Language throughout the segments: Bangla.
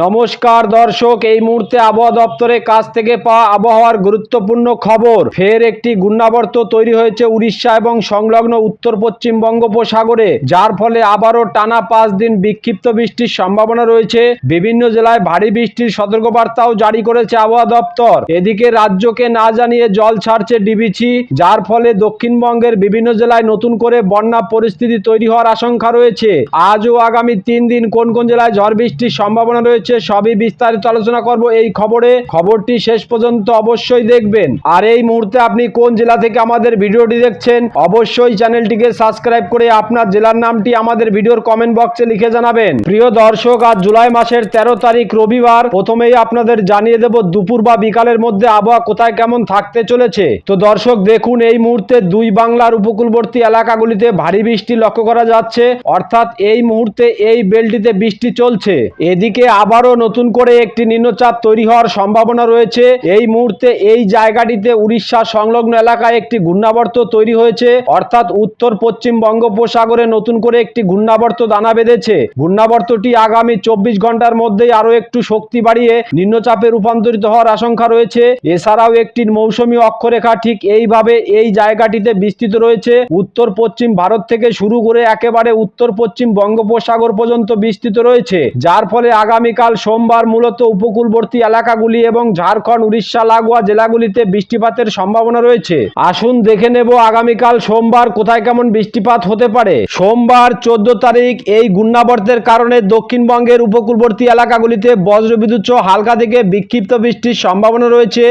নমস্কার দর্শক, এই মুহূর্তে আবহাওয়া দপ্তরের কাছ থেকে পাওয়া আবহাওয়ার গুরুত্বপূর্ণ খবর। ফের একটি ঘূর্ণাবর্ত তৈরি হয়েছে উড়িষ্যা এবং সংলগ্ন উত্তর পশ্চিম বঙ্গোপসাগরে, যার ফলে আবারও টানা পাঁচ দিন বিক্ষিপ্ত বৃষ্টির সম্ভাবনা রয়েছে। বিভিন্ন জেলায় ভারী বৃষ্টির সতর্কবার্তাও জারি করেছে আবহাওয়া দপ্তর। এদিকে রাজ্যকে না জানিয়ে জল ছাড়ছে ডিবিসি, যার ফলে দক্ষিণবঙ্গের বিভিন্ন জেলায় নতুন করে বন্যা পরিস্থিতি তৈরি হওয়ার আশঙ্কা রয়েছে। আজ ও আগামী তিন দিন কোন কোন জেলায় ঝড় বৃষ্টির সম্ভাবনা রয়েছে সবই বিস্তারিত আলোচনা করব এই খবরে। খবরটি শেষ পর্যন্ত অবশ্যই দেখবেন। আর এই মুহূর্তে আপনি কোন জেলা থেকে আমাদের ভিডিওটি দেখছেন, অবশ্যই চ্যানেলটিকে সাবস্ক্রাইব করে আপনার জেলার নামটি আমাদের ভিডিওর কমেন্ট বক্সে লিখে জানাবেন। প্রিয় দর্শক, আজ জুলাই মাসের তেরো তারিখ রবিবার। প্রথমেই আপনাদের জানিয়ে দেব, দুপুর বা বিকালের মধ্যে আবহাওয়া কোথায় কেমন থাকতে চলেছে। তো দর্শক, দেখুন, এই মুহূর্তে দুই বাংলার উপকূলবর্তী এলাকাগুলিতে ভারী বৃষ্টি লক্ষ্য করা যাচ্ছে। অর্থাৎ এই মুহূর্তে এই বেলটিতে বৃষ্টি চলছে। এদিকে আবারও নতুন করে একটি নিম্নচাপ তৈরি হওয়ার সম্ভাবনা রয়েছে। এই মুহূর্তে এই জায়গাটিতে উড়িষ্যা সংলগ্ন এলাকায় একটি ঘূর্ণাবর্ত তৈরি হয়েছে। অর্থাৎ উত্তর পশ্চিম বঙ্গোপসাগরে নতুন করে একটি ঘূর্ণাবর্ত দানা বেঁধেছে। ঘূর্ণাবর্তটি আগামী চব্বিশ ঘণ্টার মধ্যেই আরও একটু শক্তি বাড়িয়ে নিম্নচাপে রূপান্তরিত হওয়ার আশঙ্কা রয়েছে। এছাড়াও একটি মৌসুমী অক্ষরেখা ঠিক এইভাবে এই জায়গাটিতে বিস্তৃত রয়েছে। উত্তর পশ্চিম ভারত থেকে শুরু করে একেবারে উত্তর পশ্চিম বঙ্গোপসাগর পর্যন্ত বিস্তৃত রয়েছে। যার ফলে আগামীকাল সোমবার মূলত উপকূলবর্তী এলাকাগুলি এবং ঝাড়খণ্ড, উড়িষ্যা, লাগোয়া জেলাগুলিতে বৃষ্টিপাতের সম্ভাবনা রয়েছে। আসুন দেখে নেব আগামীকাল সোমবার কোথায় কেমন বৃষ্টিপাত হতে পারে। সোমবার চোদ্দ তারিখ এই ঘূর্ণাবর্তের কারণে দক্ষিণবঙ্গের উপকূলবর্তী এলাকাগুলিতে বজ্রবিদ্যুৎ হালকা থেকে বিক্ষিপ্ত বৃষ্টির সম্ভাবনা রয়েছে।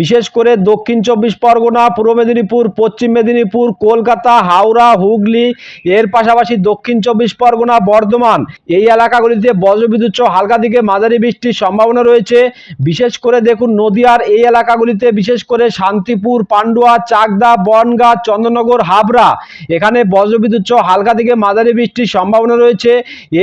বিশেষ করে দক্ষিণ চব্বিশ পরগনা, পূর্ব মেদিনীপুর, পশ্চিম মেদিনীপুর, কলকাতা, হাওড়া, হুগলি, এর পাশাপাশি দক্ষিণ চব্বিশ পরগনা, বর্ধমান এই এলাকাগুলিতে বজ্রবিদ্যুৎ হালকা থেকে মাঝারি বৃষ্টির সম্ভাবনা রয়েছে। বিশেষ করে দেখুন, নদিয়ার এই এলাকাগুলিতে, বিশেষ করে শান্তিপুর, পান্ডুয়া, চাকদা, বনগাঁ, চন্দ্রনগর, হাবড়া। এখানে বজ্রবিদ্যুৎ সহ হালকা থেকে মাঝারি বৃষ্টির সম্ভাবনা রয়েছে।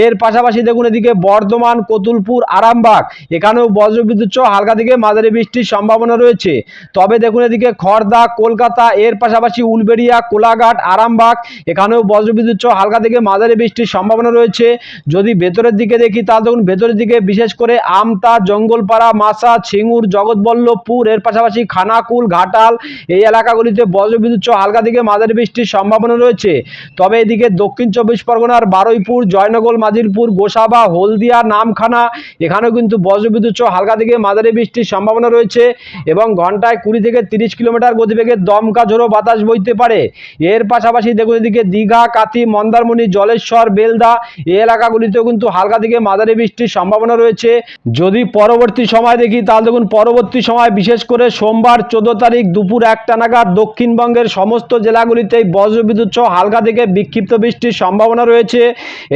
এর পাশাপাশি দেখুন, এদিকে বর্ধমান, কতুলপুর, আরামবাগ, এখানেও বজ্রবিদ্যুৎ সহ হালকা থেকে মাঝারি বৃষ্টির সম্ভাবনা রয়েছে। তবে দেখুন, এদিকে খড়দা কলকাতা, এর পাশাপাশি উলবেড়িয়া, কোলাঘাট, আরামবাগ, এখানেও বজ্রবিদ্যুৎ সহ হালকা থেকে মাঝারি বৃষ্টির সম্ভাবনা রয়েছে। যদি ভেতরের দিকে দেখি তাহলে দেখুন, ভেতরের দিকে বিশেষ করে আমতা, জঙ্গলপাড়া মাসা ছিঙ্গুর জগৎবল্লভপুর, এর পাশাপাশি খানাকুল, ঘাটাল, এই এলাকাগুলিতে বজ্রবিদ্যুৎ সহ হালকা থেকে মাঝারি বৃষ্টির সম্ভাবনা রয়েছে। তবে এদিকে দক্ষিণ চব্বিশ পরগনার বারুইপুর, জয়নগর মাজিরপুর গোসাবা, হলদিয়া, নামখানা, এখানেও কিন্তু বজ্রবিদ্যুৎ সহ হালকা থেকে মাঝারি বৃষ্টির সম্ভাবনা রয়েছে এবং ঘন্টায় কুড়ি থেকে তিরিশ কিলোমিটার গতিবেগে দমকা ঝোড়ো বাতাস বইতে পারে। এর পাশাপাশি দেখুন এদিকে দীঘা, কাতি, মন্দারমণি, জলেশ্বর, বেলদা, এই এলাকাগুলিতেও কিন্তু হালকা থেকে মাঝারি বৃষ্টির সম্ভাবনা রয়েছে। যদি পরবর্তী সময় দেখি, তাহলে দেখুন, পরবর্তী সময় বিশেষ করে সোমবার চোদ্দ তারিখ দুপুর একটা নাগাদ দক্ষিণবঙ্গের সমস্ত জেলাগুলিতেই বজ্রবিদ্যুৎ সহ হালকা থেকে বিক্ষিপ্ত বৃষ্টির সম্ভাবনা রয়েছে।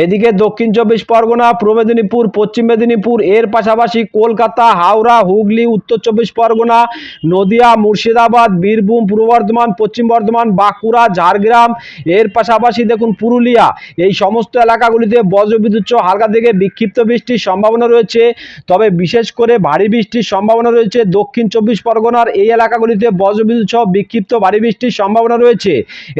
এদিকে দক্ষিণ চব্বিশ পরগনা, পূর্ব মেদিনীপুর, পশ্চিম মেদিনীপুর, এর পাশাপাশি কলকাতা, হাওড়া, হুগলি, উত্তর চব্বিশ পরগনা, নদিয়া, মুর্শিদাবাদ, বীরভূম, পূর্ব বর্ধমান, পশ্চিম বর্ধমান, বাঁকুড়া, ঝাড়গ্রাম, এর পাশাপাশি দেখুন, পুরুলিয়া, এই সমস্ত এলাকাগুলিতে বজ্রবিদ্যুৎ সহ হালকা থেকে বিক্ষিপ্ত বৃষ্টির সম্ভাবনা রয়েছে। তবে বিশেষ করে ভারী বৃষ্টির সম্ভাবনা রয়েছে। দক্ষিণ চব্বিশ পরগনার এই এলাকাগুলিতে বজ্রবিদ্যুৎ সহ বিক্ষিপ্ত ভারী বৃষ্টির সম্ভাবনা রয়েছে।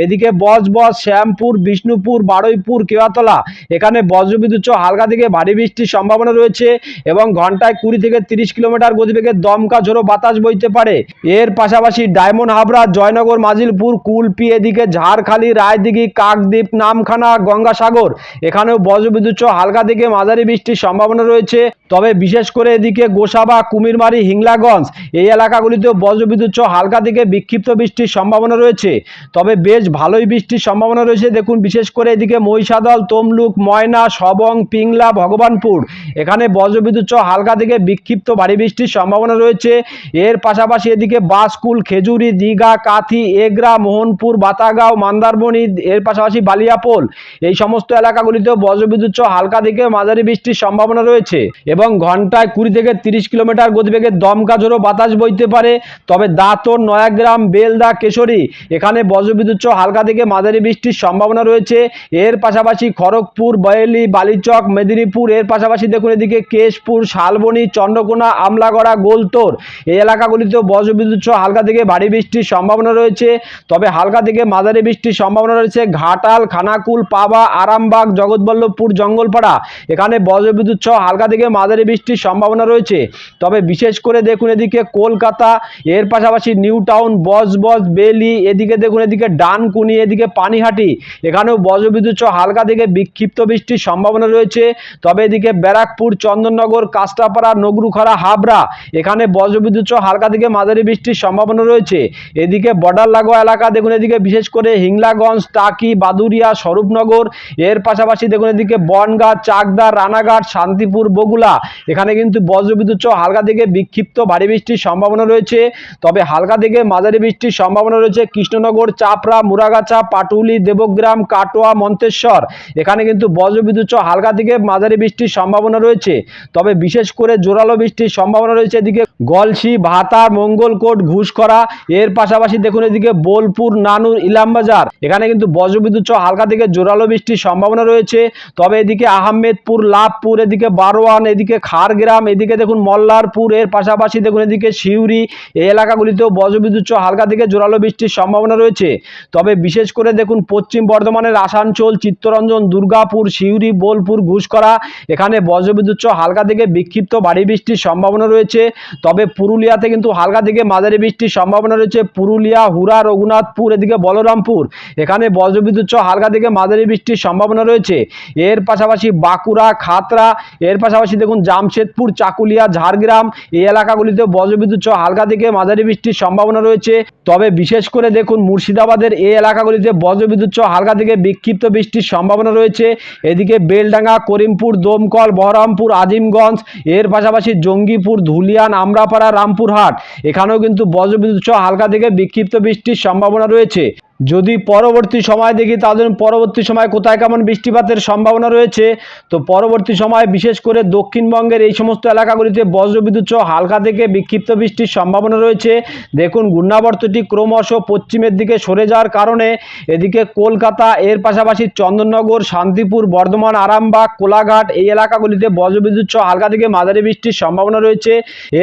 এদিকে বজবজ শ্যামপুর, বিষ্ণুপুর, বারুইপুর, কেওয়াতলা, এখানে বজ্রবিদ্যুৎ সহ হালকা থেকে ভারী বৃষ্টির সম্ভাবনা রয়েছে এবং ঘন্টায় কুড়ি থেকে তিরিশ কিলোমিটার গতিবেগে দমকা ঝোড়ো বাতাস বইতে পারে। এর পাশাপাশি ডায়মন্ড হাবড়া, জয়নগর, মাজিলপুর, কুলপি, এদিকে ঝাড়খালি, রায়দিঘি, কাকদ্বীপ, নামখানা, গঙ্গাসাগর, এখানেও বজ্রবিদ্যুৎ সহ হালকা থেকে মাঝারি বৃষ্টির সম্ভাবনা রয়েছে। তবে বিশেষ করে এদিকে গোসাবা, কুমিরমারি, হিংলাগঞ্জ, এই এলাকাগুলিতেও বজ্রবিদ্যুৎ সহ হালকা থেকে বিক্ষিপ্ত বৃষ্টির সম্ভাবনা রয়েছে। তবে বেশ ভালোই বৃষ্টির সম্ভাবনা রয়েছে। দেখুন, বিশেষ করে এদিকে মহিষাদল, তমলুক, ময়না, সবং, পিংলা, ভগবানপুর, এখানে বজ্রবিদ্যুৎ সহ হালকা থেকে বিক্ষিপ্ত ভারী বৃষ্টির সম্ভাবনা রয়েছে। এর পাশাপাশি এদিকে বাসকুল, খেজুরি, দীঘা, কাথি, এগরা, মোহনপুর, বাতাগাঁও, মান্দারমণি, এর পাশাপাশি বালিয়াপোল, এই সমস্ত এলাকাগুলিতেও বজ্রবিদ্যুৎ সহ হালকা থেকে মাঝারি বৃষ্টির সম্ভাবনা রয়েছে। এবং ঘন্টায় কুড়ি থেকে তিরিশ কিলোমিটার গতিবেগে দমকা ঝোড়ো বাতাস বইতে পারে। তবে দাঁতন নয়াগ্রাম, বেলদা, কেশরী এখানে বজ্রবিদ্যুৎ হালকা থেকে মাঝারি বৃষ্টির সম্ভাবনা রয়েছে। এর পাশাপাশি খড়গপুর বয়েলি বালিচক, মেদিনীপুর, এর পাশাপাশি দেখুন এদিকে কেশপুর, শালবনী, চন্দ্রকোনা, আমলাগড়া, গোলতোর এই এলাকাগুলিতেও বজ্রবিদ্যুৎ হালকা থেকে ভারী বৃষ্টির সম্ভাবনা রয়েছে। তবে হালকা থেকে মাঝারি বৃষ্টির সম্ভাবনা রয়েছে ঘাটাল, খানাকুল, পাবা, আরামবাগ, জগৎবল্লভপুর, জঙ্গলপাড়া। এখানে বজ্রবিদ্যুৎ হালকা থেকে মাঝারি বৃষ্টির সম্ভাবনা রয়েছে। তবে বিশেষ করে দেখুন এদিকে কলকাতা, এর পাশাপাশি নিউ টাউন বজবজ বেলি, এদিকে দেখুন এদিকে ডানকুনি, এদিকে পানিহাটি, এখানেও বজ্রবিদ্যুৎ হালকা থেকে বিক্ষিপ্ত বৃষ্টির সম্ভাবনা রয়েছে। তবে এদিকে ব্যারাকপুর, চন্দননগর কাস্টাপাড়া নগরুখরা হাবড়া, এখানে বজ্রবিদ্যুৎ হালকা থেকে মাঝারি বৃষ্টির সম্ভাবনা রয়েছে। এদিকে বর্ডার লাগোয়া এলাকা দেখুন এদিকে বিশেষ করে হিংলাগঞ্জ, টাকি বাদুরিয়া স্বরূপনগর, এর পাশাপাশি দেখুন এদিকে বনগাঁ, চাকদা, রানাঘাট, শান্তিপুর বগুলা এখানে কিন্তু বজ্রবিদ্যুৎ সহ হালকা থেকে বিক্ষিপ্ত ভারী বৃষ্টির সম্ভাবনা রয়েছে। তবে হালকা থেকে মাঝারি বৃষ্টির সম্ভাবনা রয়েছে কৃষ্ণনগর, চাপড়া, মুরাগাছা, পাটুলি, দেবগ্রাম, কাটোয়া, মন্তেশ্বর। এখানে কিন্তু বজ্রবিদ্যুৎ সহ হালকা থেকে মাঝারি বৃষ্টির সম্ভাবনা রয়েছে। তবে বিশেষ করে জোরালো বৃষ্টির সম্ভাবনা রয়েছে এদিকে গলসি, ভাতা, মঙ্গলকোট ঘুষকরা এর পাশাপাশি দেখুন এদিকে বোলপুর, নানুর, ইলামবাজার। এখানে কিন্তু বজ্রবিদ্যুৎ সহ হালকা থেকে জোরালো বৃষ্টির সম্ভাবনা রয়েছে। তবে এদিকে আহমেদপুর, লাভপুর, এদিকে বারোয়ান এদিকে খারগ্রাম এদিকে দেখুন মল্লারপুর, এর পাশাপাশি দেখুন এদিকে শিউরি এই এলাকাগুলিতেও বজ্রবিদ্যুৎ হালকা থেকে জোরালো বৃষ্টির সম্ভাবনা রয়েছে। তবে বিশেষ করে দেখুন পশ্চিম বর্ধমানের আসানসোল, চিত্তরঞ্জন, দুর্গাপুর শিউরি বোলপুর ঘুষকরা এখানে বজ্রবিদ্যুৎ হালকা থেকে বিক্ষিপ্ত ভারী বৃষ্টির সম্ভাবনা রয়েছে। তবে পুরুলিয়াতে কিন্তু হালকা থেকে মাঝারি বৃষ্টির সম্ভাবনা রয়েছে। পুরুলিয়া হুরা রঘুনাথপুর, এদিকে বলরামপুর, এখানে বজ্রবিদ্যুৎ হালকা থেকে মাঝারি বৃষ্টির সম্ভাবনা রয়েছে। এর পাশাপাশি বাঁকুড়া, খাতরা, এর পাশাপাশি দেখুন জামশেদপুর, চাকুলিয়া, ঝাড়গ্রাম, এই এলাকাগুলিতে বজ্রবিদ্যুৎ সহ হালকা থেকে মাঝারি বৃষ্টির সম্ভাবনা রয়েছে। তবে বিশেষ করে দেখুন মুর্শিদাবাদের এই এলাকাগুলিতে বজ্রবিদ্যুৎ সহ হালকা থেকে বিক্ষিপ্ত বৃষ্টির সম্ভাবনা রয়েছে। এদিকে বেলডাঙ্গা, করিমপুর, দমকল, বহরমপুর, আজিমগঞ্জ, এর পাশাপাশি জঙ্গিপুর, ধুলিয়ান, আমরাপাড়া, রামপুরহাট, এখানেও কিন্তু বজ্রবিদ্যুৎ সহ হালকা থেকে বিক্ষিপ্ত বৃষ্টির সম্ভাবনা রয়েছে। যদি পরবর্তী সময় দেখি তাদের পরবর্তী সময় কোথায় কেমন বৃষ্টিপাতের সম্ভাবনা রয়েছে, তো পরবর্তী সময় বিশেষ করে দক্ষিণবঙ্গের এই সমস্ত এলাকাগুলিতে বজ্রবিদ্যুৎ সহ হালকা থেকে বিক্ষিপ্ত বৃষ্টির সম্ভাবনা রয়েছে। দেখুন, ঘূর্ণাবর্তটি ক্রমশ পশ্চিমের দিকে সরে যাওয়ার কারণে এদিকে কলকাতা, এর পাশাপাশি চন্দননগর, শান্তিপুর, বর্ধমান, আরামবাগ, কোলাঘাট এই এলাকাগুলিতে বজ্রবিদ্যুৎ সহ হালকা থেকে মাঝারি বৃষ্টির সম্ভাবনা রয়েছে।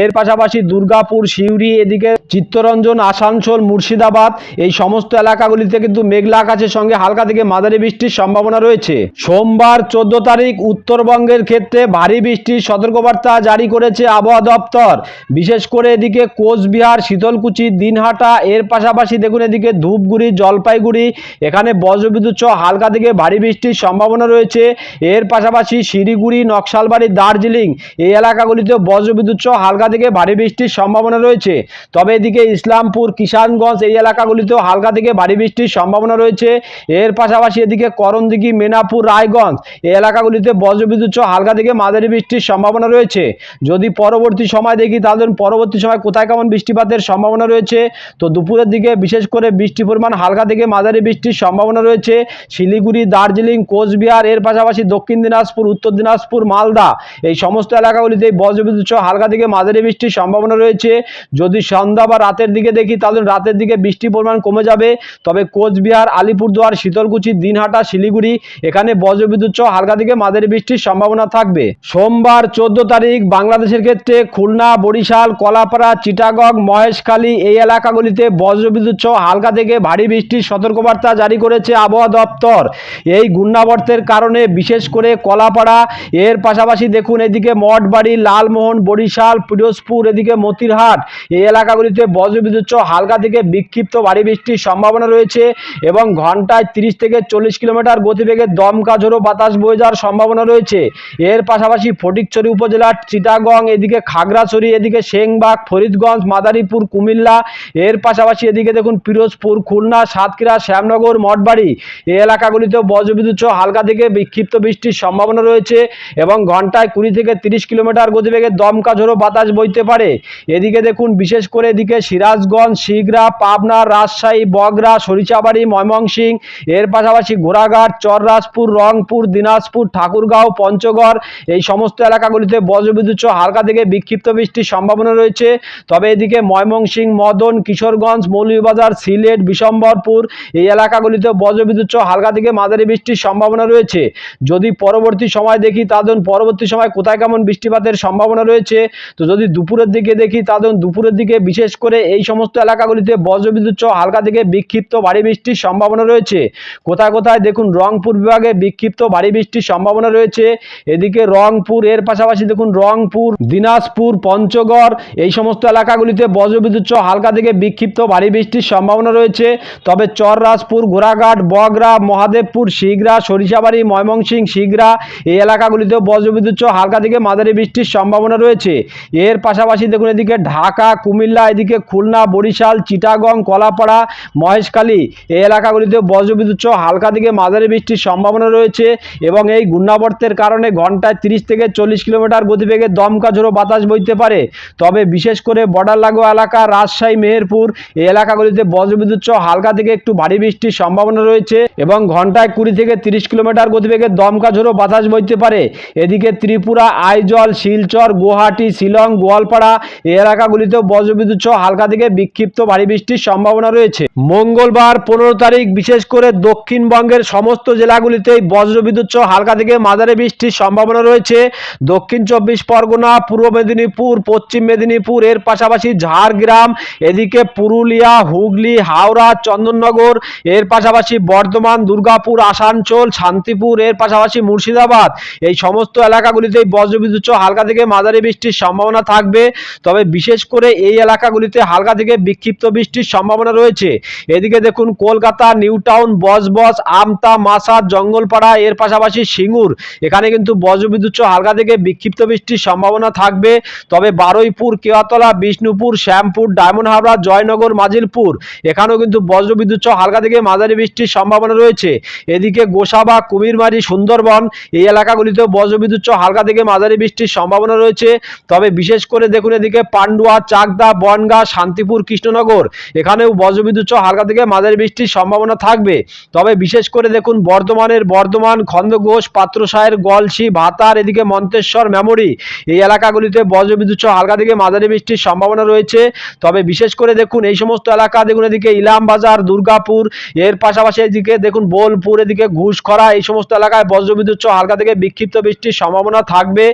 এর পাশাপাশি দুর্গাপুর, সিউড়ি, এদিকে চিত্তরঞ্জন, আসানসোল, মুর্শিদাবাদ এই সমস্ত এলাকাগুলিতে কিন্তু মেঘলা আকাশের সঙ্গে হালকা থেকে মাঝারি বৃষ্টির সম্ভাবনা রয়েছে। সোমবার চোদ্দ তারিখ উত্তরবঙ্গের ক্ষেত্রে ভারী বৃষ্টির সতর্কবার্তা জারি করেছে আবহাওয়া দপ্তর। বিশেষ করে এদিকে কোচবিহার, শীতলকুচি, দিনহাটা, এর পাশাপাশি দেখুন এদিকে ধূপগুড়ি, জলপাইগুড়ি, এখানে বজ্রবিদ্যুৎ সহ হালকা থেকে ভারী বৃষ্টির সম্ভাবনা রয়েছে। এর পাশাপাশি শিলিগুড়ি, নকশালবাড়ি, দার্জিলিং এই এলাকাগুলিতে বজ্রবিদ্যুৎ সহ হালকা থেকে ভারী বৃষ্টির সম্ভাবনা রয়েছে। তবে এদিকে ইসলামপুর, কিষানগঞ্জ এই এলাকাগুলিতেও হালকা থেকে ভারী বৃষ্টির সম্ভাবনা রয়েছে। এর পাশাপাশি এদিকে করণদিঘি, মেনাপুর, রায়গঞ্জ এই এলাকাগুলিতে বজ্রবিদ্যুৎ সহ হালকা থেকে মাঝারি বৃষ্টির সম্ভাবনা রয়েছে। যদি পরবর্তী সময় দেখি, তাহলে পরবর্তী সময় কোথায় কেমন বৃষ্টিপাতের সম্ভাবনা রয়েছে? তো দুপুরের দিকে বিশেষ করে বৃষ্টির পরিমাণ হালকা থেকে মাঝারি বৃষ্টির সম্ভাবনা রয়েছে। শিলিগুড়ি, দার্জিলিং, কোচবিহার, এর পাশাপাশি দক্ষিণ দিনাজপুর, উত্তর দিনাজপুর, মালদা এই সমস্ত এলাকাগুলিতে বজ্রবিদ্যুৎ সহ হালকা থেকে মাঝারি বৃষ্টির সম্ভাবনা রয়েছে। যদি সন্ধ্যা বা রাতের দিকে দেখি, তাহলে রাতের দিকে বৃষ্টির পরিমাণ কমে যাবে। তবে কোচবিহার, আলিপুরদুয়ার, শীতলকুচি, দিনহাটা, শিলিগুড়ি, এখানে বজ্রবিদ্যুৎ সহ হালকা থেকে মাঝারি বৃষ্টির সম্ভাবনা থাকবে। সোমবার চোদ্দ তারিখ বাংলাদেশের ক্ষেত্রে খুলনা, বরিশাল, কলাপাড়া, চিটাগং, মহেশখালী এই এলাকাগুলিতে বজ্রবিদ্যুৎ সহ হালকা থেকে ভারী বৃষ্টির সতর্কবার্তা জারি করেছে আবহাওয়া দপ্তর। এই ঘূর্ণাবর্তের কারণে বিশেষ করে কলাপাড়া, এর পাশাপাশি দেখুন এদিকে মঠবাড়ি, লালমোহন, বরিশাল, পিরোজপুর, এদিকে মতিরহাট এই এলাকাগুলিতে বজ্রবিদ্যুৎ সহ হালকা থেকে বিক্ষিপ্ত ভারী বৃষ্টির সম্ভাবনা রয়েছে এবং ঘন্টায় তিরিশ থেকে চল্লিশ কিলোমিটার গতিবেগে দমকা ঝোড়ো বাতাস বয়ে যাওয়ার সম্ভাবনা রয়েছে। এর পাশাপাশি ফটিকছড়ি উপজেলার চিটাগং, এদিকে খাগড়াছড়ি, এদিকে সেংবাগ, ফরিদগঞ্জ, মাদারীপুর, কুমিল্লা, এর পাশাপাশি এদিকে দেখুন পিরোজপুর, খুলনা, সাতক্ষীরা, শ্যামনগর, মঠবাড়ি। এই এলাকাগুলিতেও বজ্রবিদ্যুৎ হালকা থেকে বিক্ষিপ্ত বৃষ্টির সম্ভাবনা রয়েছে এবং ঘন্টায় কুড়ি থেকে তিরিশ কিলোমিটার গতিবেগে দমকা ঝোড়ো বাতাস বইতে পারে। এদিকে দেখুন বিশেষ করে এদিকে সিরাজগঞ্জ, শিগরা, পাবনা, রাজশাহী বগরা সরিষাবাড়ি ময়মনসিং এর পাশাপাশি ঘোড়াঘাট, চররাজপুর, রংপুর, দিনাজপুর, ঠাকুরগাঁও, পঞ্চগড়, এই সমস্ত এলাকাগুলিতে বজ্রবিদ্যুৎ হালকা থেকে বিক্ষিপ্ত বৃষ্টির সম্ভাবনা রয়েছে। তবে এদিকে ময়মনসিং মদন, কিশোরগঞ্জ, মৌলভীবাজার, সিলেট, বিশম্বরপুর, এই এলাকাগুলিতে বজ্রবিদ্যুৎ হালকা থেকে মাঝারি বৃষ্টির সম্ভাবনা রয়েছে। যদি পরবর্তী সময় দেখি তাদের পরবর্তী সময় কোথায় কেমন বৃষ্টিপাতের সম্ভাবনা রয়েছে? তো যদি দুপুরের দিকে দেখি তাদের দুপুরের দিকে বিশেষ করে এই সমস্ত এলাকাগুলিতে বজ্রবিদ্যুৎ হালকা থেকে বিক্ষিপ্ত বিক্ষিপ্ত ভারী বৃষ্টির সম্ভাবনা রয়েছে। কোথায় কোথায় দেখুন রংপুর বিভাগে বিক্ষিপ্ত ভারী বৃষ্টির সম্ভাবনা রয়েছে। এদিকে রংপুর, এর পাশাপাশি দেখুন রংপুর, দিনাজপুর, পঞ্চগড়, এই সমস্ত এলাকাগুলিতে বজ্রবিদ্যুৎ সহ হালকা থেকে বিক্ষিপ্ত ভারী বৃষ্টির সম্ভাবনা রয়েছে। তবে চররাজপুর, ঘোড়াঘাট, বগরা, মহাদেবপুর, শিগরা, সরিষাবাড়ি, ময়মনসিং, শিগরা এই এলাকাগুলিতেও বজ্রবিদ্যুৎ সহ হালকা থেকে মাঝারি বৃষ্টির সম্ভাবনা রয়েছে। এর পাশাপাশি দেখুন এদিকে ঢাকা, কুমিল্লা, এদিকে খুলনা, বরিশাল, চিটাগং, কলাপাড়া মহেশখালী এই এলাকাগুলিতে বজ্রবিদ্যুৎ সহ হালকা থেকে মাঝারি বৃষ্টির সম্ভাবনা রয়েছে এবং এই ঘূর্ণাবর্তের কারণে ঘন্টায় তিরিশ থেকে চল্লিশ কিলোমিটার গতিবেগে দমকা ঝোড়ো বাতাস বইতে পারে। তবে বিশেষ করে বর্ডার লাগোয়া এলাকা, রাজশাহী, মেহেরপুর, এই এলাকাগুলিতে বজ্রবিদ্যুৎ সহ হালকা থেকে একটু ভারী বৃষ্টির সম্ভাবনা রয়েছে এবং ঘন্টায় কুড়ি থেকে তিরিশ কিলোমিটার গতিবেগে দমকা ঝোড়ো বাতাস বইতে পারে। এদিকে ত্রিপুরা, আইজল, শিলচর, গুয়াহাটি, শিলং, গোয়ালপাড়া এই এলাকাগুলিতেও বজ্রবিদ্যুৎ সহ হালকা থেকে বিক্ষিপ্ত ভারী বৃষ্টির সম্ভাবনা রয়েছে। মঙ্গলবার পনেরো তারিখ বিশেষ করে দক্ষিণবঙ্গের সমস্ত জেলাগুলিতেই বজ্রবিদ্যুৎ সহ হালকা থেকে মাঝারি বৃষ্টির সম্ভাবনা রয়েছে। দক্ষিণ চব্বিশ পরগনা, পূর্ব মেদিনীপুর, পশ্চিম মেদিনীপুর, এর পাশাপাশি ঝাড়গ্রাম, এদিকে পুরুলিয়া, হুগলি, হাওড়া, চন্দননগর, এর পাশাপাশি বর্ধমান, দুর্গাপুর, আসানসোল, শান্তিপুর, এর পাশাপাশি মুর্শিদাবাদ। এই সমস্ত এলাকাগুলিতেই বজ্রবিদ্যুৎ সহ হালকা থেকে মাঝারি বৃষ্টির সম্ভাবনা থাকবে। তবে বিশেষ করে এই এলাকাগুলিতে হালকা থেকে বিক্ষিপ্ত বৃষ্টির সম্ভাবনা রয়েছে। এদিকে দেখুন কলকাতা নিউ টাউন বসবস আমতা মাসা জঙ্গলপাড়া, এর পাশাপাশি সিঙ্গুর। এখানে কিন্তু বজ্রবিদ্যুৎ হালকা থেকে বিক্ষিপ্ত বৃষ্টির সম্ভাবনা থাকবে। তবে বারুইপুর, কেওয়াতলা, বিষ্ণুপুর, শ্যামপুর, ডায়মন্ড হাবড়া, জয়নগর, মাজিলপুর, এখানেও কিন্তু বজ্রবিদ্যুৎ হালকা থেকে মাঝারি বৃষ্টির সম্ভাবনা রয়েছে। এদিকে গোসাবা, কুমিরমারি, সুন্দরবন, এই এলাকাগুলিতেও বজ্রবিদ্যুৎ হালকা থেকে মাঝারি বৃষ্টির সম্ভাবনা রয়েছে। তবে বিশেষ করে দেখুন এদিকে পান্ডুয়া, চাকদা, বনগা, শান্তিপুর, কৃষ্ণনগর, এখানেও বজ্রবিদ্যুৎ হালকা থেকে মাঝারি বৃষ্টির সম্ভাবনা থাকবে। তবে বিশেষ করে দেখুন, বর্ধমানের বর্ধমান খন্দঘোষ পাত্রসায়ের গলসি ভাতার, এদিকে মন্তেশ্বর, মেমরি। এই এলাকাগুলিতে বজ্রবিদ্যুৎ সহ হালকা থেকে মাঝারি বৃষ্টির সম্ভাবনা রয়েছে। তবে বিশেষ করে দেখুন, এই সমস্ত এলাকা, দেখুন এদিকে ইলামবাজার, দুর্গাপুর, এর পাশাপাশি এদিকে দেখুন, বোলপুর, এদিকে ঘুষখরা, এই সমস্ত এলাকায় বজ্রবিদ্যুৎ সহ হালকা থেকে বিক্ষিপ্ত বৃষ্টির সম্ভাবনা থাকবে।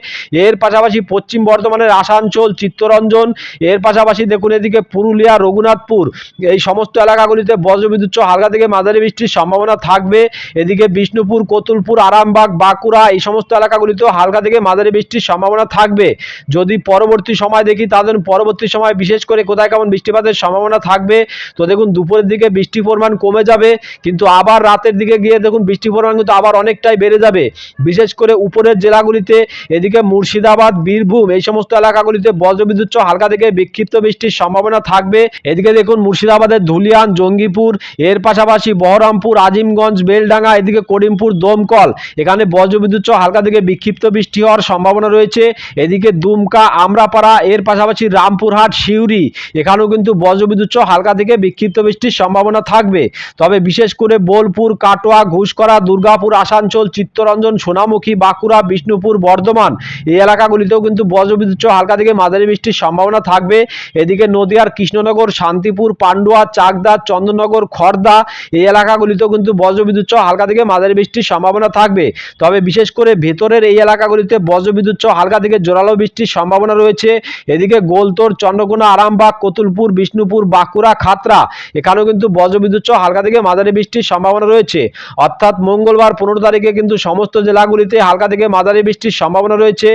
এর পাশাপাশি পশ্চিম বর্ধমানের আসানসোল, চিত্তরঞ্জন, এর পাশাপাশি দেখুন এদিকে পুরুলিয়া, রঘুনাথপুর, এই সমস্ত এলাকাগুলিতে বজ্রবিদ্যুৎ হালকা থেকে মাঝারি বৃষ্টির সম্ভাবনা থাকবে। এদিকে বিষ্ণুপুর, কতুলপুর, আরামবাগ, বাঁকুড়া এই সমস্ত এলাকাগুলিতেও হালকা থেকে মাঝারি বৃষ্টির সম্ভাবনা থাকবে। যদি পরবর্তী সময় দেখি তাদের পরবর্তী সময় বিশেষ করে কোথায় কেমন বৃষ্টিপাতের সম্ভাবনা থাকবে। তো দেখুন, দুপুরের দিকে বৃষ্টির পরিমাণ কমে যাবে, কিন্তু আবার রাতের দিকে গিয়ে দেখুন, বৃষ্টির পরিমাণ কিন্তু আবার অনেকটাই বেড়ে যাবে। বিশেষ করে উপরের জেলাগুলিতে, এদিকে মুর্শিদাবাদ, বীরভূম এই সমস্ত এলাকাগুলিতে বজ্রবিদ্যুৎ হালকা থেকে বিক্ষিপ্ত বৃষ্টির সম্ভাবনা থাকবে। এদিকে দেখুন, মুর্শিদাবাদের ধুলিয়ান জঙ্গিপুর এর পাশাপাশি বহরমপুর, আজিমগঞ্জ, বেলডাঙ্গা, এদিকে করিমপুর, দমকল। এখানে বজ্রবিদ্যুৎ হালকা থেকে বিক্ষিপ্ত বৃষ্টি হওয়ার সম্ভাবনা রয়েছে। এদিকে দুমকা, আমরাপাড়া, এর পাশাপাশি রামপুরহাট, সিউড়ি, এখানেও কিন্তু বজ্রবিদ্যুৎ হালকা থেকে বিক্ষিপ্ত বৃষ্টির সম্ভাবনা থাকবে। তবে বিশেষ করে বোলপুর, কাটোয়া, ঘুষকরা, দুর্গাপুর, আসানসোল, চিত্তরঞ্জন, সোনামুখী, বাঁকুড়া, বিষ্ণুপুর, বর্ধমান এই এলাকাগুলিতেও কিন্তু বজ্রবিদ্যুৎ হালকা থেকে মাঝারি বৃষ্টির সম্ভাবনা থাকবে। এদিকে নদিয়ার কৃষ্ণনগর, শান্তিপুর, পান্ডুয়া, চাকদা চন্দননগর খড়দা এই এলাকাগুলিতেও কিন্তু বজ্রবিদ্যুৎ সহ হালকা থেকে মাঝারি বৃষ্টির সম্ভাবনা থাকবে। তবে বিশেষ করে ভেতরের এই এলাকাগুলিতে বজ্রবিদ্যুৎ সহ হালকা থেকে জোরালো বৃষ্টির সম্ভাবনা রয়েছে। এদিকে গোলতোর, চন্দ্রকোনা, আরামবাগ, কতুলপুর, বিষ্ণুপুর, বাঁকুড়া, খাতরা, এখানেও কিন্তু বজ্রবিদ্যুৎ সহ হালকা থেকে মাঝারি বৃষ্টির সম্ভাবনা রয়েছে। অর্থাৎ মঙ্গলবার পনেরো তারিখে কিন্তু সমস্ত জেলাগুলিতে হালকা থেকে মাঝারি বৃষ্টির সম্ভাবনা রয়েছে।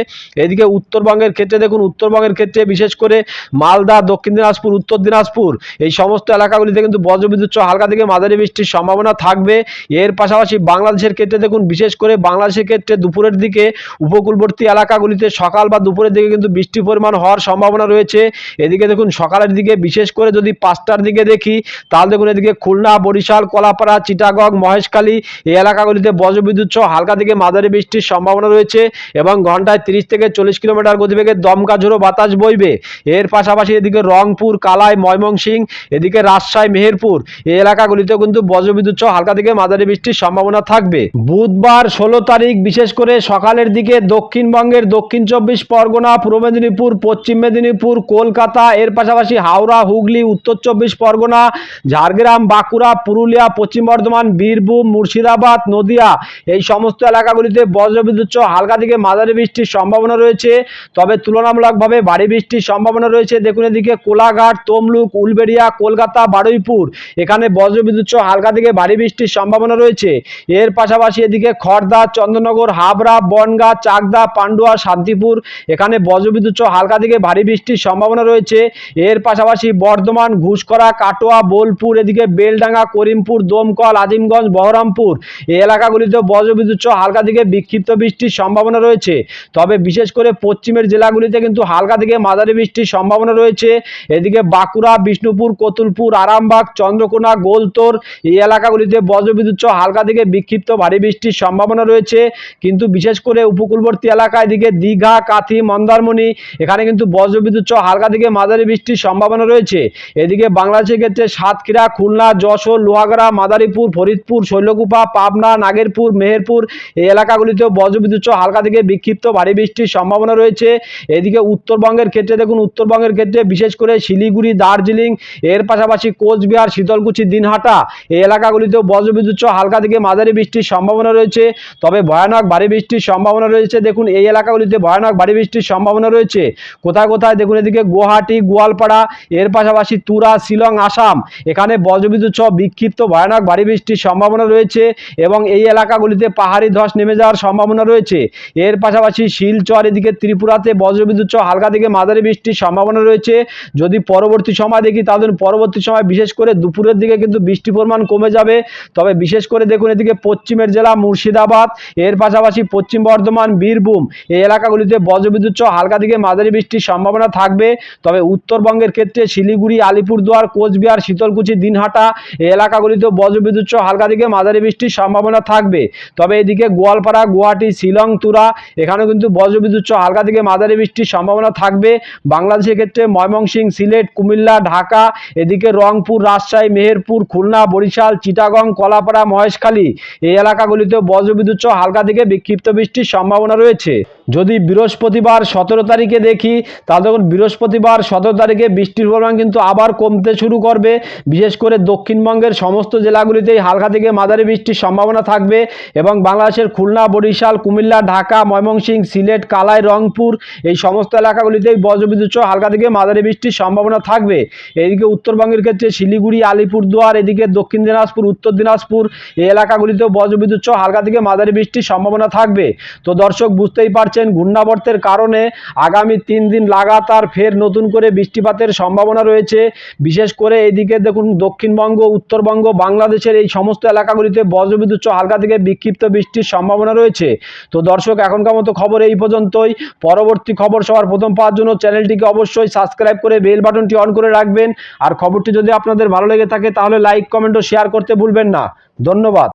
এদিকে উত্তরবঙ্গের ক্ষেত্রে দেখুন, উত্তরবঙ্গের ক্ষেত্রে বিশেষ করে মালদা, দক্ষিণ দিনাজপুর, উত্তর দিনাজপুর, এই সমস্ত এলাকাগুলিতে কিন্তু বজ্রবিদ্যুৎ সহ হালকা থেকে মাঝারি বৃষ্টির সম্ভাবনা থাকবে। এর পাশাপাশি বাংলাদেশের ক্ষেত্রে দেখুন, বিশেষ করে বাংলাদেশের ক্ষেত্রে দুপুরের দিকে উপকূলবর্তী এলাকাগুলিতে সকাল বা দুপুরের দিকে কিন্তু বৃষ্টির পরিমাণ হওয়ার সম্ভাবনা রয়েছে। এদিকে দেখুন, সকালের দিকে বিশেষ করে যদি পাঁচটার দিকে দেখি, তাহলে দেখুন এদিকে খুলনা, বরিশাল, কলাপাড়া, চিটাগং, মহেশখালী এই এলাকাগুলিতে বজ্রবিদ্যুৎ সহ হালকা থেকে মাঝারি বৃষ্টির সম্ভাবনা রয়েছে এবং ঘন্টায় তিরিশ থেকে চল্লিশ কিলোমিটার গতিবেগে দমকা ঝোড়ো বাতাস বইবে। এর পাশাপাশি এদিকে রংপুর, কালাই ময়মনসিং এদিকে রাজশাহী, মেহেরপুর এই এলাকাগুলিতেও কিন্তু বজ্রবিদ্যুৎ সহ হালকা থেকে মাঝারি বৃষ্টির সম্ভাবনা থাকবে। বুধবার ষোলো তারিখ, বিশেষ করে সকালের দিকে দক্ষিণবঙ্গের দক্ষিণ চব্বিশ পরগনা, পূর্ব মেদিনীপুর, পশ্চিম মেদিনীপুর, কলকাতা, এর পাশাপাশি হাওড়া, হুগলি, উত্তর চব্বিশ পরগনা, ঝাড়গ্রাম, বাঁকুড়া, পুরুলিয়া, পশ্চিম বর্ধমান, বীরভূম, মুর্শিদাবাদ, নদিয়া এই সমস্ত এলাকাগুলিতে বজ্রবিদ্যুৎ সহ হালকা থেকে মাঝারি বৃষ্টির সম্ভাবনা রয়েছে। তবে তুলনামূলকভাবে ভারী বৃষ্টির সম্ভাবনা রয়েছে। দেখুন এদিকে কোলাঘাট, তমলুক, উলবেড়িয়া, কলকাতা, বারুইপুর। এখানে বজ্রবিদ্যুৎ সহ হালকা থেকে ভারী বৃষ্টির সম্ভাবনা রয়েছে। এর পাশাপাশি এদিকে খড়দা, চন্দ্রনগর, হাবড়া, বনগা, চাকদা, পান্ডুয়া, শান্তিপুর এখানে বজ্রবিদ্যুৎ সহ হালকা থেকে ভারী বৃষ্টির সম্ভাবনা রয়েছে। এর পাশাপাশি বর্ধমান ঘুষকরা কাটোয়া, বোলপুর, এদিকে বেলডাঙ্গা, করিমপুর, দমকল, আজিমগঞ্জ, বহরমপুর এই এলাকাগুলিতে বজ্রবিদ্যুৎ সহ হালকা থেকে বিক্ষিপ্ত বৃষ্টির সম্ভাবনা রয়েছে। তবে বিশেষ করে পশ্চিমের জেলাগুলিতে কিন্তু হালকা থেকে মাঝারি বৃষ্টির সম্ভাবনা রয়েছে। এদিকে বাঁকুড়া, বিষ্ণুপুর, কতুলপুর, আরামবাগ চন্দ্রকোনা, গোলতোর এই এলাকাগুলিতে বজ্রবিদ্যুৎ সহ হালকা থেকে বিক্ষিপ্ত ভারী বৃষ্টির সম্ভাবনা রয়েছে। কিন্তু বিশেষ করে উপকূলবর্তী এলাকায় দিকে দীঘা, কাথি, মন্দারমণি, এখানে কিন্তু বজ্রবিদ্যুৎ সহ হালকা থেকে মাঝারি বৃষ্টির সম্ভাবনা রয়েছে। এদিকে বাংলাদেশের ক্ষেত্রে সাতক্ষীরা, খুলনা, যশোর, লোহাগড়া, মাদারীপুর, ফরিদপুর, শৈলকুপা, পাবনা, নাগেরপুর, মেহেরপুর এই এলাকাগুলিতেও বজ্রবিদ্যুৎ সহ হালকা থেকে বিক্ষিপ্ত ভারী বৃষ্টির সম্ভাবনা রয়েছে। এদিকে উত্তরবঙ্গের ক্ষেত্রে দেখুন, উত্তরবঙ্গের ক্ষেত্রে বিশেষ করে শিলিগুড়ি, দার্জিলিং, এর পাশাপাশি কোচবিহার শীতলকুচি দিনহাটা। এই এলাকাগুলিতেও বজ্রবিদ্যুৎ হালকা থেকে মাঝারি বৃষ্টির সম্ভাবনা রয়েছে। তবে ভয়ানক ভারী বৃষ্টির সম্ভাবনা রয়েছে। দেখুন, এই এলাকাগুলিতে ভয়ানক ভারী বৃষ্টির সম্ভাবনা রয়েছে। কোথায় কোথায়? দেখুন, এদিকে গুয়াহাটি, গোয়ালপাড়া, এর পাশাপাশি তুরা, শিলং, আসাম। এখানে বজ্রবিদ্যুৎ সহ বিক্ষিপ্ত ভয়ানক ভারী বৃষ্টির সম্ভাবনা রয়েছে এবং এই এলাকাগুলিতে পাহাড়ি ধস নেমে যাওয়ার সম্ভাবনা রয়েছে। এর পাশাপাশি শিলচর, এদিকে ত্রিপুরাতে বজ্রবিদ্যুৎ সহ হালকা থেকে মাঝারি বৃষ্টির সম্ভাবনা রয়েছে। যদি পরবর্তী সময় দেখি, তাহলে পরবর্তী সময় বিশেষ করে দুপুরের দিকে কিন্তু বৃষ্টির পরিমাণ কমে যাবে। তবে বিশেষ করে দেখুন এদিকে পশ্চিমের জেলা মুর্শিদাবাদ, এর পাশাপাশি পশ্চিম বর্ধমান, বীরভূম এই এলাকাগুলিতে বজ্রবিদ্যুৎ সহ হালকা দিকে মাঝারি বৃষ্টির সম্ভাবনা থাকবে। তবে উত্তরবঙ্গের ক্ষেত্রে শিলিগুড়ি, আলিপুরদুয়ার, কোচবিহার, শীতলকুচি, দিনহাটা এই এলাকাগুলিতেও বজ্রবিদ্যুৎ সহ হালকা দিকে মাঝারি বৃষ্টির সম্ভাবনা থাকবে। তবে এদিকে গোয়ালপাড়া, গুয়াহাটি শিলং তুরা এখানেও কিন্তু বজ্রবিদ্যুৎ সহ হালকা থেকে মাঝারি বৃষ্টির সম্ভাবনা থাকবে। বাংলাদেশের ক্ষেত্রে ময়মনসিংহ, সিলেট, কুমিল্লা, ঢাকা, এদিকে রংপুর, রাজশাহী মেহেরপুর, খুলনা, বরিশাল, চিটাগং, কলাপাড়া, মহেশখালী এই এলাকাগুলিতে বজ্রবিদ্যুৎ হালকা থেকে বিক্ষিপ্ত বৃষ্টির সম্ভাবনা রয়েছে। যদি বৃহস্পতিবার সতেরো তারিখে দেখি, তাহলে দেখুন বৃহস্পতিবার সতেরো তারিখে বৃষ্টির পরিমাণ কিন্তু আবার কমতে শুরু করবে। বিশেষ করে দক্ষিণবঙ্গের সমস্ত জেলাগুলিতেই হালকা থেকে মাঝারি বৃষ্টির সম্ভাবনা থাকবে এবং বাংলাদেশের খুলনা, বরিশাল, কুমিল্লা, ঢাকা, ময়মনসিংহ, সিলেট, কালাই, রংপুর এই সমস্ত এলাকাগুলিতেই বজ্রবিদ্যুৎ সহ হালকা থেকে মাঝারি বৃষ্টির সম্ভাবনা থাকবে। এদিকে উত্তরবঙ্গের ক্ষেত্রে শিলিগুড়ি, আলিপুরদুয়ার, এদিকে দক্ষিণ দিনাজপুর, উত্তর দিনাজপুর এই এলাকাগুলিতেও বজ্রবিদ্যুৎ সহ হালকা থেকে মাঝারি বৃষ্টির সম্ভাবনা থাকবে। তো দর্শক, বুঝতেই পারছেন ঘূর্ণাবর্তের কারণে আগামী তিন দিন লাগাতার ফের নতুন করে বৃষ্টিপাতের সম্ভাবনা রয়েছে। বিশেষ করে এদিকে দেখুন, দক্ষিণবঙ্গ, উত্তরবঙ্গ, বাংলাদেশের এই সমস্ত এলাকাগুলিতে বজ্রবিদ্যুৎ হালকা থেকে বিক্ষিপ্ত বৃষ্টির সম্ভাবনা রয়েছে। তো দর্শক, এখনকার মতো খবর এই পর্যন্তই। পরবর্তী খবর সবার প্রথম পাওয়ার জন্য চ্যানেলটিকে অবশ্যই সাবস্ক্রাইব করে বেল বাটনটি অন করে রাখবেন। আর খবরটি যদি আপনাদের ভালো লেগে থাকে, তাহলে লাইক, কমেন্ট ও শেয়ার করতে ভুলবেন না। ধন্যবাদ।